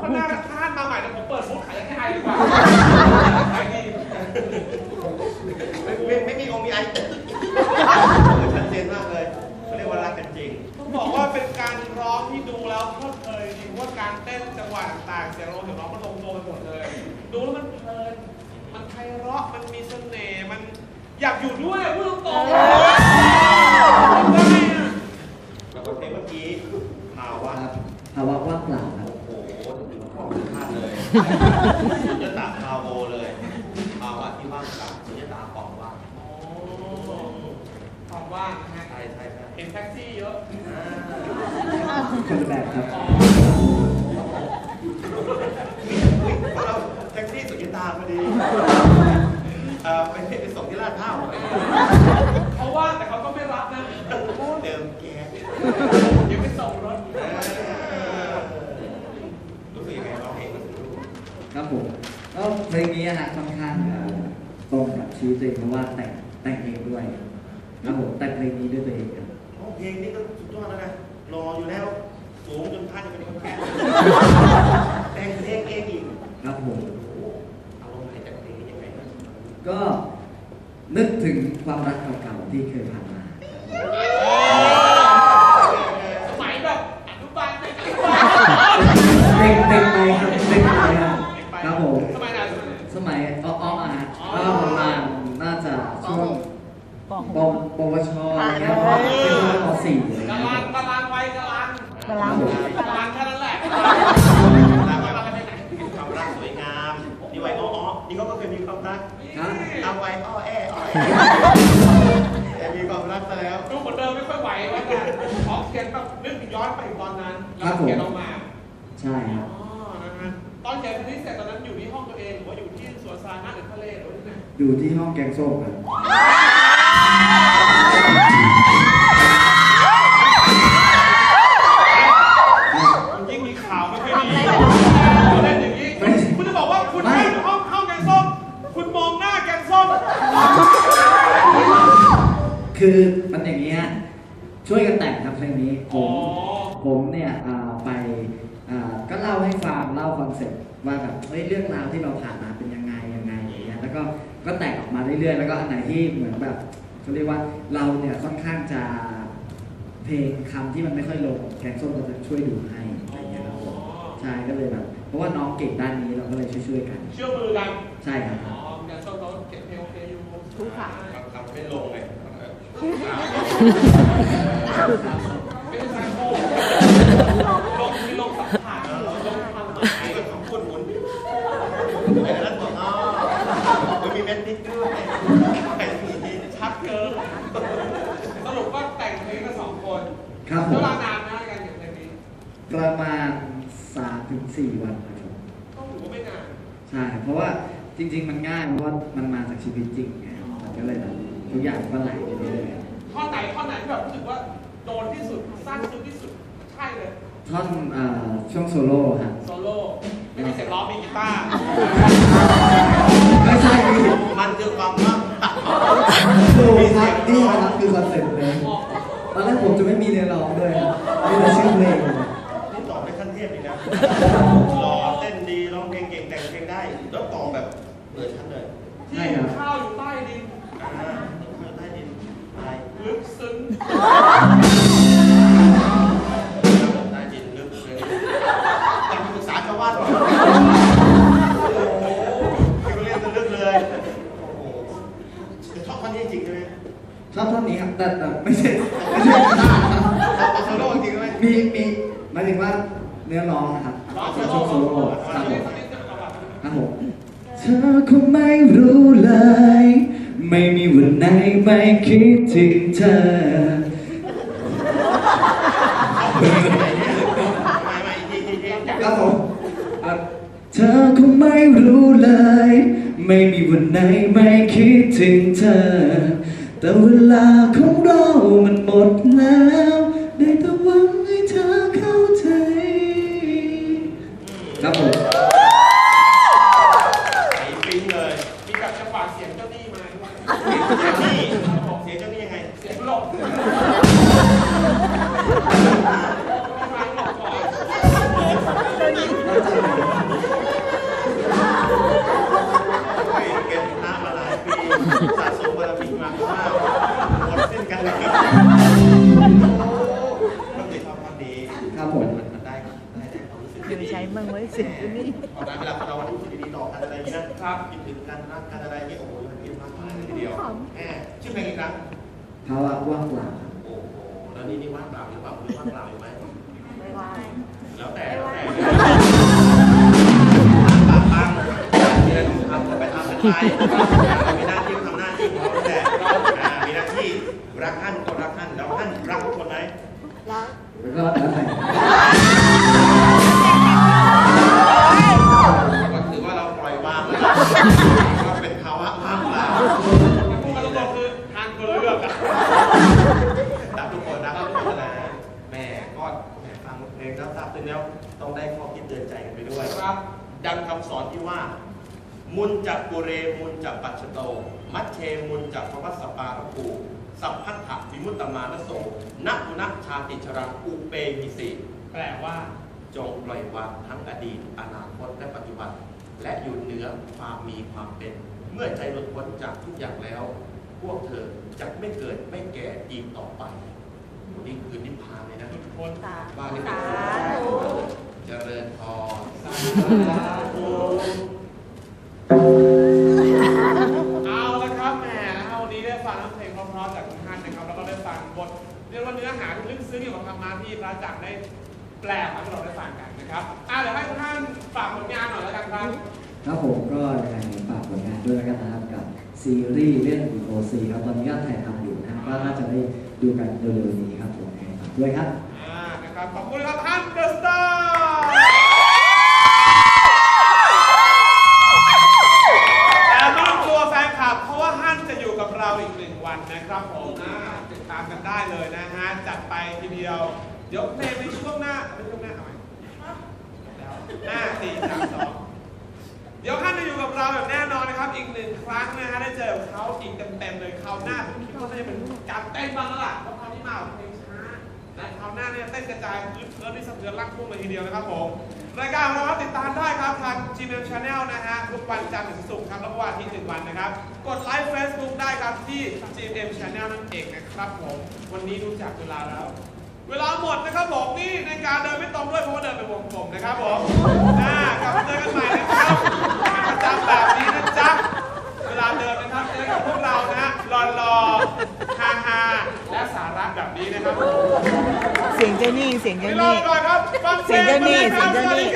ข้างหน้าข้านมาใหม่เดี๋ยวผมเปิดบูธขายให้ไอดีกว่าขายดีไม่ไม่ไม่มีองค์มีไอชัดเจนมากเลยเขาเรียกว่ารักกันจริงต้องบอกว่าเป็นการร้องที่ดูแล้วเพลิดเพลินจริงว่าการเต้นจังหวะต่างๆเสียงร้องเสียงร้องมันลงตัวไปหมดเลย ดูแล้วมันเพลินมันไพเราะมันมีเสน่ห์มันอยากอยู่ด้วยพูดตรงๆได้อะ แล้วก็เพลงเมื่อกี้ภาวะ ครับภาวะว่างเปล่าครับ โอ้โหถึงข้อถึงคาดเลย สุญญตาพาโวเลยภาวะที่ว่างเปล่าสุญญตาปองว่างโอ้ความว่างนะฮะใช่ใช่ใช่เห็นแท็กซี่เยอะอ่าคนละแบบครับอ๋อเพราะเราแท็กซี่สุญญตาพอดีเอ่อไปไปส่งที่ลาดพร้าวเขาว่างแต่เขาก็ไม่รับนะเดิมแก๊ส เดี๋ยวไปส่งรถ เออรู้สึกยังไงร้องเพลง ครับผมก็เพลงนี้นะค่อนข้างเอ่อตรงกับชีวิตตัวเองเพราะว่าแต่งแต่งเองด้วยครับผมแต่งเพลงนี้ด้วยตัวเองครับโอ้เพลงนี้ก็สุดยอดแล้วนะรออยู่แล้วสูงจนท่านจะเป็นคนแก่แต่งเพลงเองอีกครับผมโอ้โหอารมณ์ไหนจากเพลงนี้ยังไงนะก็นึกถึงความรักเก่าๆที่เคยผ่านมา ปวชอะไรเงี้ยครับเป็นช่วงปสี่อะไรตาเงี้ยรางตารางไว้ตารางตารางตารางแค่นั้นแหละรักกันไปไหนความรักสวยงาม นี่ไว้อ้อๆนี่เขาก็เคยมีความรักครับเอาไว้อ้อแอ้อ้อแอ้แต่มีความรักซะแล้วดูเหมือนเดิมไม่ค่อยไหวว่ากันขอเขียนแบบนึกย้อนไปตอนนั้นแล้วเขียนออกมา ใช่ครับอ๋อนะฮะตอนเขียนเพลงนี้เสร็จตอนนั้นอยู่ที่ห้องตัวเองหรือว่าอยู่ที่สวนสาธารณะหรือทะเลหรือว่าที่ไหนอยู่ที่ห้องแกงส้มครับ คือมันอย่างนี้ฮะช่วยกันแต่งครับเพลงนี้ผอ๋อมผมเนี่ยอ่าไปอ่าก็เล่าให้ฟังเล่าคอนเซ็ปต์ว่าแบบเฮ้ยเรื่องราวที่เราผ่านมาเป็นยังไงยังไงอย่างเงี้ยแล้วก็ก็แต่งออกมาเรื่อยๆ แล้วก็อันไหนที่เหมือนแบบเขาเรียกว่าเราเนี่ยค่อนข้างจะเพลงคำที่มันไม่ค่อยลงแกงส้มก็จะช่วยดูให้อะไรอย่างเงี้ยครับผมใช่ก็เลยแบบเพราะว่าน้องเก่งด้านนี้เราก็เลยช่วยๆกันเชื่อมือกันใช่ครับอ๋อแกงส้มเขาเก็บเพลงโอเคอยู่ทุกค่ะทำไม่ลงเลยไม่ได้ใช้โค้ลงที่ลงสัมผัสลงความหมายไอ้ก็ของคนหมุนไอ้นั้นบอกอ๋อมันมีเม็ดนิดด้วยไอ้นี่ชัดเกินสรุปว่าแต่งเพลงกันสองคนครับผเวมลานานนะการเขียนเพลงนี้ประมาณ3-4ถึง4วันครับผมก็ถือว่าไม่นาน ใช่ เพราะว่าจริง ๆ มันง่ายเพราะว่ามันมาจากชีวิตจริงไงมันก็เลยแบบ ทุกอย่างก็ไหลไปเรื่อยท่อนไหนท่อนไหนที่แบบรู้สึกว่าโดนที่สุดสร้างซึ้งที่สุดใช่เลยๆท่อนเอ่อช่วงโซโล่ครับ โซโล่ไม่มีเสียงร้องมีกีตาร์ไม่ใช่คือมันคือความว่างถูกครับนี่นะครับคือคอนเซ็ปต์เพลงตอนแรกผมจะไม่มีเนื้อร้องด้วยครับมีแต่ชื่อเพลงนี่ตอบได้ขั้นเทพอีกนะรอเต้นดีร้องเพลงเก่งแต่งเพลงได้ แล้วตอบแบบเปิดชั้นเลยที่อยู่ข้าวอยู่ใต้ดิน อ่าต้องใต้ดินอะไร ลึกซึ้งใต้ดินลึกเลยต้องปรึกษาชาวบ้านก่อนโอ้โหคือเล่นจะลึกเลย โอ้โหแต่ชอบท่อนนี้จริงใช่ไหมชอบท่อนนี้ครับแต่แต่ไม่ใช่ไม่ใช่กีตาร์ครับเอาโซโล่จริงไหมมีมีหมายถึงว่าเนื้อร้องนะครับร้องช่โซวงโซโล่โล่คครัรับบผผมมจะเอาแบบครับผมเธอคงไม่รู้เลย ไม่มีวันไหนไม่คิดถึงเธอไม่ไม่อีกทีอีกทีครับผมอะเธอคงไม่รู้เลย ไม่มีวันไหนไม่คิดถึงเธอ แต่เวลาของเรามันหมดแล้วได้แต่หวังให้เธอเข้าใจ ครับผมไอ้ปิ๊งเลย มีแบบจังหวะเสียงเจ้าหนี้มาด้วยเสียง นี่เสียงเจ้านี่ยังไงเสียงหลบเก็บน้ำมาหลายปีสะสมบารมีมากมากหมดเส้นกันเลยโอ้ต้องติดความพักดีครับผมมันได้ได้ได้ความรู้สึกอยู่ดีใช้มังไว้สิ่งนี้พอได้เวลาเราพูดดีๆต่อกันอะไรอย่างนี้นะครับคิดถึงกันรักกันอะไรอย่างนี้โอ้โห เลยทีเดียวแหมชื่อเพลงอีกครั้งภาวะว่างเปล่าครับโอ้โหแล้วนี่นี่ว่างเปล่าหรือเปล่าหรือว่างเปล่าอยู่ไหมไม่ว่าแล้วแต่แล้วแต่ปากปังมีอะไรต้องทำก็ไปทำกันไปมีหน้าที่ก็ทำหน้าที่ของเราแต่อ่ามีหน้าที่รักท่านก็รักท่านแล้วท่านรักทุกคนไหมรักแล้วก็แล้วแต่ก็ถื แม่ฟังเพลงแล้วทราบซึ้งแล้วต้องได้ข้อคิดเตือนใจกันไปด้วยครับ ดังคำสอนที่ว่า มุนจักปุเรมุนจักปัจจโต มัชเชมุนจักพวัสสปารภูสัพพัทธะวิมุตตมานโสนักนักชาติชรังอุเปมิสีแปลว่า จงปล่อยวางทั้งอดีต อนาคตและปัจจุบัน และอยู่เหนือความมีความเป็น เมื่อใจหลุดพ้นจากทุกอย่างแล้ว พวกเธอจะไม่เกิดไม่แก่อีกต่อไป นี่คือนิพพานเลยนะหลุดพ้นสาบ้านนี้สาเป็นธุเจริญพรสาธุเอาละครับแหมนะครับวันนี้ได้ฟังน้ำเพลงเพราะๆจากทุกท่านนะครับ แล้วก็ได้ฟังบทเรียกว่าเนื้อหาที่ลึกซึ้งเกี่ยวกับธรรมะที่พระอาจารย์ได้แปลมาให้เราได้ฟังกันนะครับอะเดี๋ยวให้ทุกท่านฝากผลงานหน่อยแล้วกันครับครับผมก็ยังไงฝากผลงานด้วยแล้วกันนะครับกับซีรีส์เรื่อง EOC ครับตอนนี้ก็ถ่ายทำอยู่นะครับก็น่าจะได้ดูกันเร็วๆนี้ ครับผมยังไงฝากด้วยครับอ่านะครับขอบคุณครับท่านเดอะสตาร์แต่ไม่ต้องกลัวแฟนคลับ เพราะว่าฮันจะอยู่กับเราอีกหนึ่งวันนะครับผมนะติดตามกันได้เลยนะฮะจัดไปทีเดียวยวเพลงในช่วงหน้าไม่ช่วงหน้าเอาไหมแล้วห้าสี่สามสองเดี๋ยวฮั่นจะอยู่กับเราแบบแน่นอนนะครับ อีกหนึ่งครั้งนะฮะได้เจอเขาอีกเต็มๆเลยคราวหน้าผมคิดว่าน่าจะเป็นการเต้นบ้างแล้วล่ะเพราะคราวนี้มาเพลงช้า และคราวหน้าเนี่ยเต้นกระจายลึกเอิร์ธที่สะเทือนรักทุ่งเลยทีเดียวนะครับผมรายการของเราครับติดตามได้ครับทาง Gmail Channel นะฮะทุกวันจันทร์ถึงศุกร์ครับแล้วก็วันอาที่หนึ่งวันนะครับ กดไลค์ Facebook ได้ครับที่ Gmail Channel นั่นเองนะครับผมวันนี้ดูจากเวลาแล้ว เวลาหมดนะครับผมนี่ในการเดินไม่ตรงด้วยเพราะว่าเดินเป็นวงกลมนะครับผมอ่ากลับมาเจอกันใหม่นะครับเป็นประจำแบบ จ้าหนี้เสียงเจ้าหนี้ เสียงเจ้าหนี้เสียงเจ้าหนี้